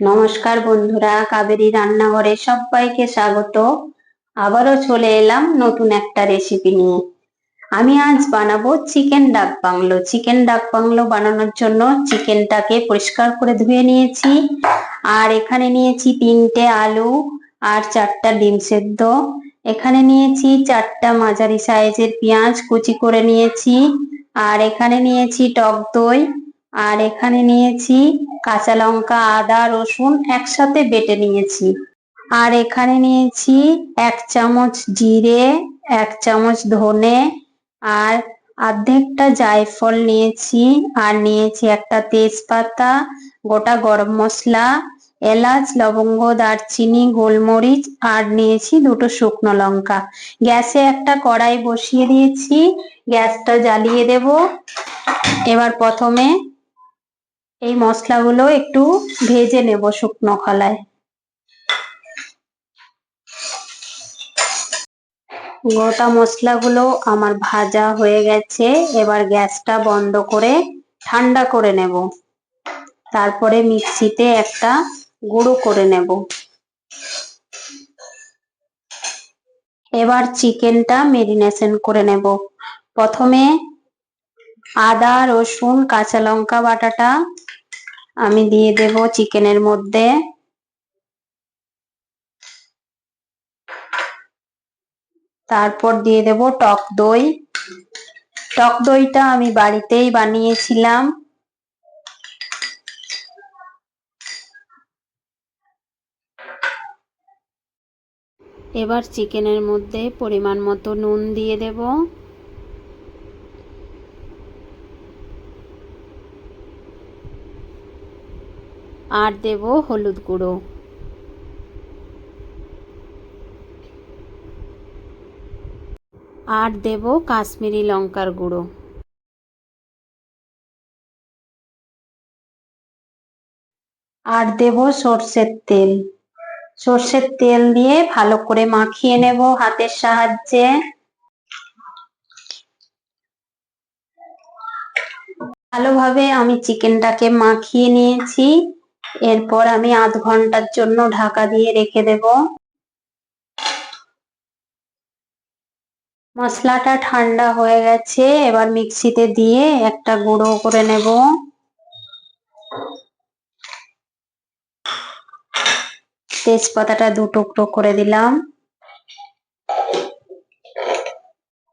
নমস্কার বন্ধুরা, কাবেরী রান্নাঘরে সবাইকে স্বাগত। আবারও চলে এলাম নতুন একটা রেসিপি নিয়ে। আমি আজ বানাবো চিকেন ডাক বাংলো। চিকেন ডাক বাংলো বানানোর জন্য চিকেনটাকে পরিষ্কার করে ধুয়ে নিয়েছি। আর এখানে নিয়েছি তিনটে আলু আর চারটা ডিম সেদ্ধ। এখানে নিয়েছি চারটা মাঝারি সাইজের পেঁয়াজ কুচি করে নিয়েছি। আর এখানে নিয়েছি টক দই। আর এখানে নিয়েছি কাঁচা লঙ্কা, আদা, রসুন একসাথে বেটে নিয়েছি। আর এখানে নিয়েছি এক চামচ জিরে, এক চামচ ধনে, আর অর্ধেকটা জায়ফল নিয়েছি। আর নিয়েছি একটা তেজপাতা, গোটা গরম মশলা, এলাচ, লবঙ্গ, দারচিনি, গোলমরিচ, আর নিয়েছি দুটো শুকনো লঙ্কা। গ্যাসে একটা কড়াই বসিয়ে দিয়েছি, গ্যাসটা জ্বালিয়ে দেব। এবার প্রথমে এই মশলাগুলো একটু ভেজে নেব শুকনো খলায় গোটা মশলাগুলো আমার ভাজা হয়ে গেছে, এবার গ্যাসটা বন্ধ করে ঠান্ডা করে নেব। তারপরে মিক্সিতে একটা গুঁড়ো করে নেব। এবার চিকেনটা মেরিনেশন করে নেব। প্রথমে আদা, রসুন, কাঁচা লঙ্কা বাটাটা আমি দিয়ে দেব চিকেনের মধ্যে। তারপর দিয়ে দেব টক দই। টক দইটা আমি বাড়িতেই বানিয়েছিলাম। এবার চিকেনের মধ্যে পরিমাণ মতো নুন দিয়ে দেব। আর দেব হলুদ গুঁড়ো। আর দেব কাশ্মীরি লঙ্কার গুঁড়ো। আর দেব সর্ষের তেল। সর্ষের তেল দিয়ে ভালো করে মাখিয়ে নেব হাতের সাহায্যে। ভালোভাবে আমি চিকেনটাকে মাখিয়ে নিয়েছি। এরপর আমি আধ ঘণ্টার জন্য ঢাকা দিয়ে রেখে দেব। মশলাটা ঠান্ডা হয়ে গেছে, এবার মিক্সিতে দিয়ে একটা গুঁড়ো করে নেব। তেজপাতাটা দু টুকরো করে দিলাম।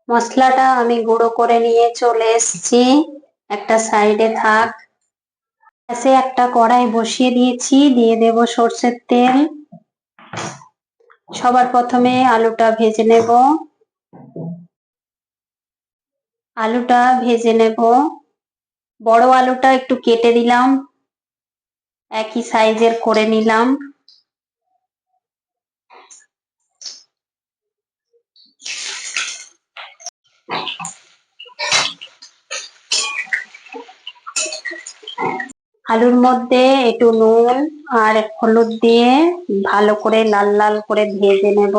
মশলাটা আমি গুঁড়ো করে নিয়ে চলে এসছি। একটা সাইডে থাক। গ্যাসে একটা কড়াই বসিয়ে দিয়েছি, দিয়ে দেব সর্ষের তেল। সবার প্রথমে আলুটা ভেজে নেব। আলুটা ভেজে নেব। বড় আলুটা একটু কেটে দিলাম। একই সাইজের করে নিলাম। আলুর মধ্যে একটু নুন আর হলুদ দিয়ে ভালো করে লাল লাল করে ভেজে নেব।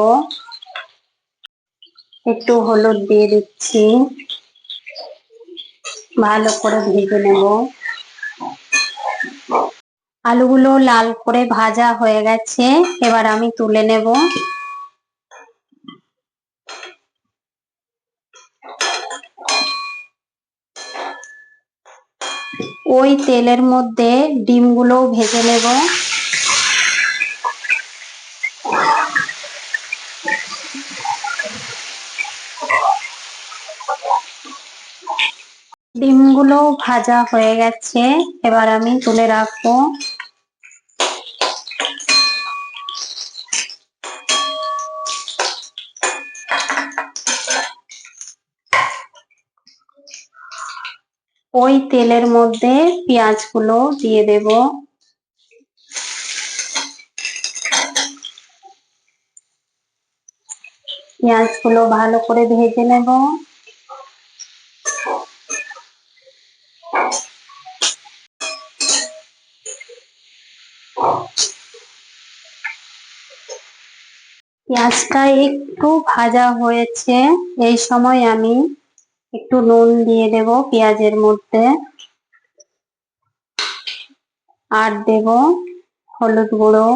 একটু হলুদ দিয়ে দিচ্ছি। ভালো করে ভেজে নেব। আলুগুলো লাল করে ভাজা হয়ে গেছে। এবার আমি তুলে নেব। ওই তেলের মধ্যে ডিমগুলো ভেজে নেব। ডিমগুলো ভাজা হয়ে গেছে এবার আমি তুলে রাখব। ওই তেলের মধ্যে পেঁয়াজগুলো দিয়ে দেব। পেঁয়াজগুলো ভালো করে ভেজে নেব। পেঁয়াজটা একটু ভাজা হয়েছে, এই সময় আমি একটু নুন দিয়ে দেব পেঁয়াজের মধ্যে। আর দেব হলুদ গুঁড়ো।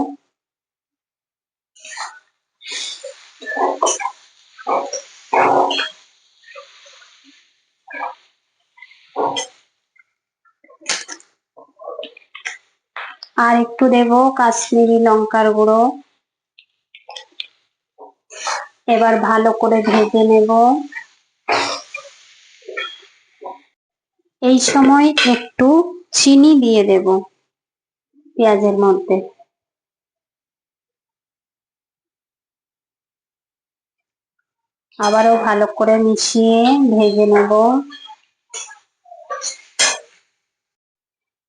আর একটু দেব কাশ্মীরি লঙ্কার গুঁড়ো। এবার ভালো করে ভেজে নেব। এই সময় একটু চিনি দিয়ে দেব পেঁয়াজের মধ্যে। আবারও ভালো করে মিশিয়ে ভেজে নেব।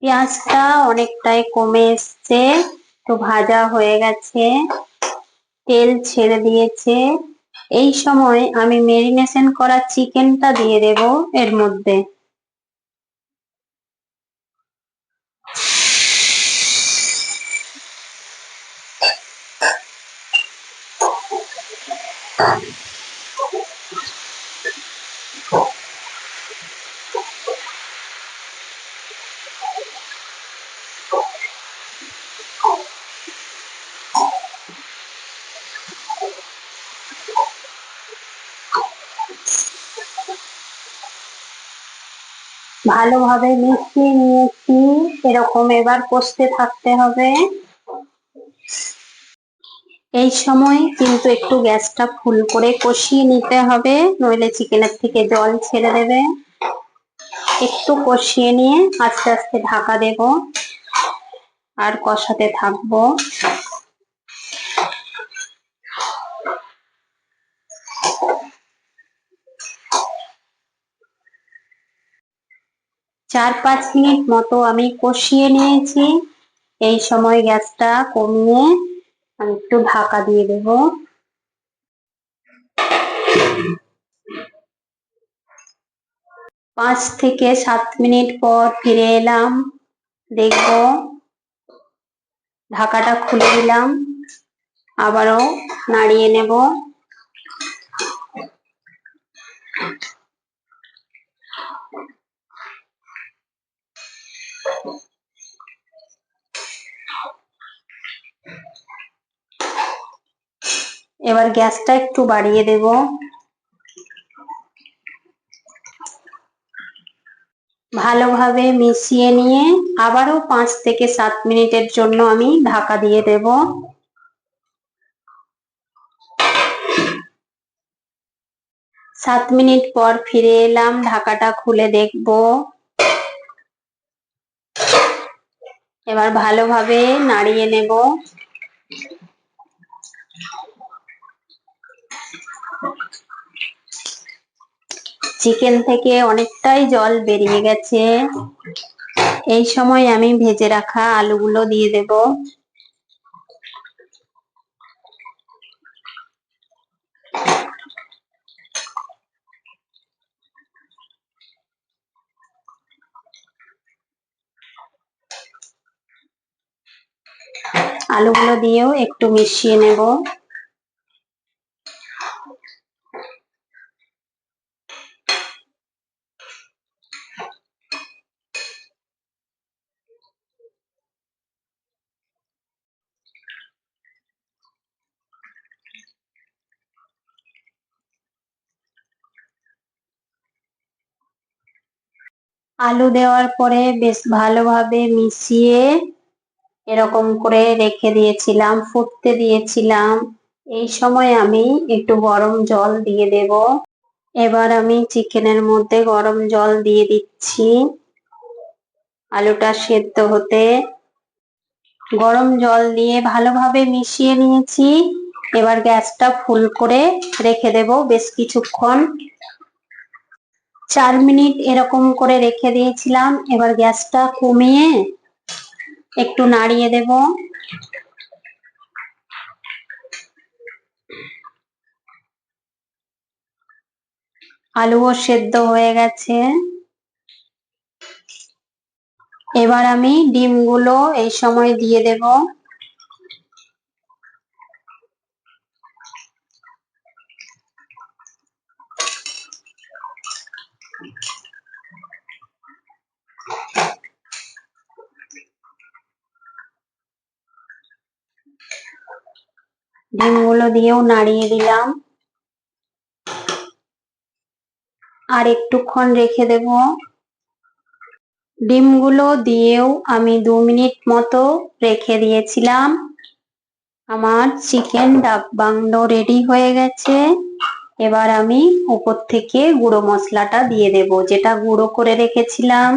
পেঁয়াজটা অনেকটাই কমে এসছে, তো ভাজা হয়ে গেছে, তেল ছেড়ে দিয়েছে। এই সময় আমি মেরিনেশন করা চিকেনটা দিয়ে দেব এর মধ্যে। ভালোভাবে মিশিয়ে নিয়েছি। এরকম এবার কষতে থাকতে হবে। এই সময় কিন্তু একটু গ্যাসটা ফুল করে কষিয়ে নিতে হবে, নইলে চিকেনের থেকে জল ছেড়ে দেবে। একটু কষিয়ে নিয়ে আস্তে আস্তে ঢাকা দেব। আর কষাতে থাকব। চার পাঁচ মিনিট মতো আমি কষিয়ে নিয়েছি। এই সময় গ্যাসটা কমিয়ে আমি একটু ঢাকা দিয়ে দেব। পাঁচ থেকে সাত মিনিট পর ফিরে এলাম। দেখব, ঢাকাটা খুলে দিলাম। আবারও নাড়িয়ে নেব। এবার গ্যাসটা একটু বাড়িয়ে দেব। ভালোভাবে মিশিয়ে নিয়ে আবারও পাঁচ থেকে সাত মিনিটের জন্য আমি ঢাকা দিয়ে দেব। সাত মিনিট পর ফিরে এলাম, ঢাকাটা খুলে দেখব। এবার ভালোভাবে নাড়িয়ে নেব। চিকেন থেকে অনেকটাই জল বেরিয়ে গেছে। এই সময় আমি ভেজে রাখা আলুগুলো দিয়ে দেব। আলুগুলো দিয়েও একটু মিশিয়ে নেব। আলু দেওয়ার পরে বেশ ভালোভাবে মিশিয়ে এরকম করে রেখে দিয়েছিলাম, ফুটতে দিয়েছিলাম। এই সময় আমি একটু গরম জল দিয়ে দেব। এবার আমি চিকেনের মধ্যে গরম জল দিয়ে দিচ্ছি। আলুটা সেদ্ধ হতে গরম জল দিয়ে ভালোভাবে মিশিয়ে নিয়েছি। এবার গ্যাসটা ফুল করে রেখে দেব বেশ কিছুক্ষণ। চার মিনিট এরকম করে রেখে দিয়েছিলাম। এবার গ্যাসটা কমিয়ে একটু নাড়িয়ে দেব। আলুও সেদ্ধ হয়ে গেছে। এবার আমি ডিমগুলো এই সময় দিয়ে দেব। ডিমগুলো দিয়েও নাড়িয়ে দিলাম। আর একটুক্ষণ রেখে দেব। ডিমগুলো দিয়েও আমি দু মিনিট মতো রেখে দিয়েছিলাম। আমার চিকেন ডাক বাংলো রেডি হয়ে গেছে। এবার আমি উপর থেকে গুঁড়ো মশলাটা দিয়ে দেব, যেটা গুঁড়ো করে রেখেছিলাম।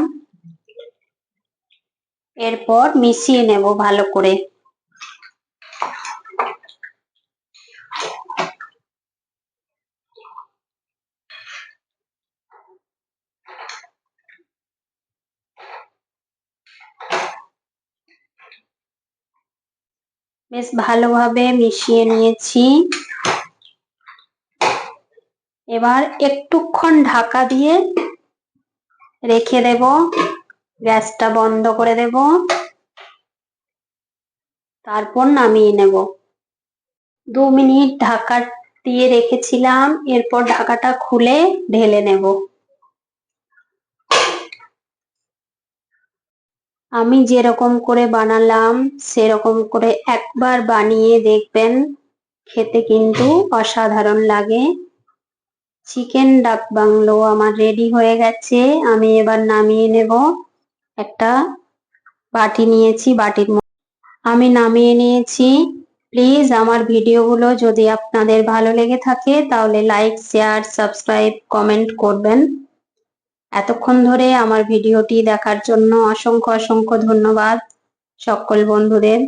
এরপর মিশিয়ে নেব ভালো করে। বেশ ভালোভাবে মিশিয়ে নিয়েছি। এবার একটুক্ষণ ঢাকা দিয়ে রেখে দেব। গ্যাসটা বন্ধ করে দেব। তারপর নামিয়ে নেব। দু মিনিট ঢাকা দিয়ে রেখেছিলাম। এরপর ঢাকাটা খুলে ঢেলে নেব। আমি যেরকম করে বানালাম, সেরকম করে একবার বানিয়ে দেখবেন, খেতে কিন্তু অসাধারণ লাগে। চিকেন ডাক বাংলো আমার রেডি হয়ে গেছে, আমি এবার নামিয়ে নেব। একটা বাটি নিয়েছি, বাটির আমি নামিয়ে নিয়েছি। প্লিজ আমার ভিডিওগুলো যদি আপনাদের ভালো লেগে থাকে, তাহলে লাইক, শেয়ার, সাবস্ক্রাইব, কমেন্ট করবেন। এতক্ষণ ধরে আমার ভিডিওটি দেখার জন্য অসংখ্য অসংখ্য ধন্যবাদ সকল বন্ধুদের।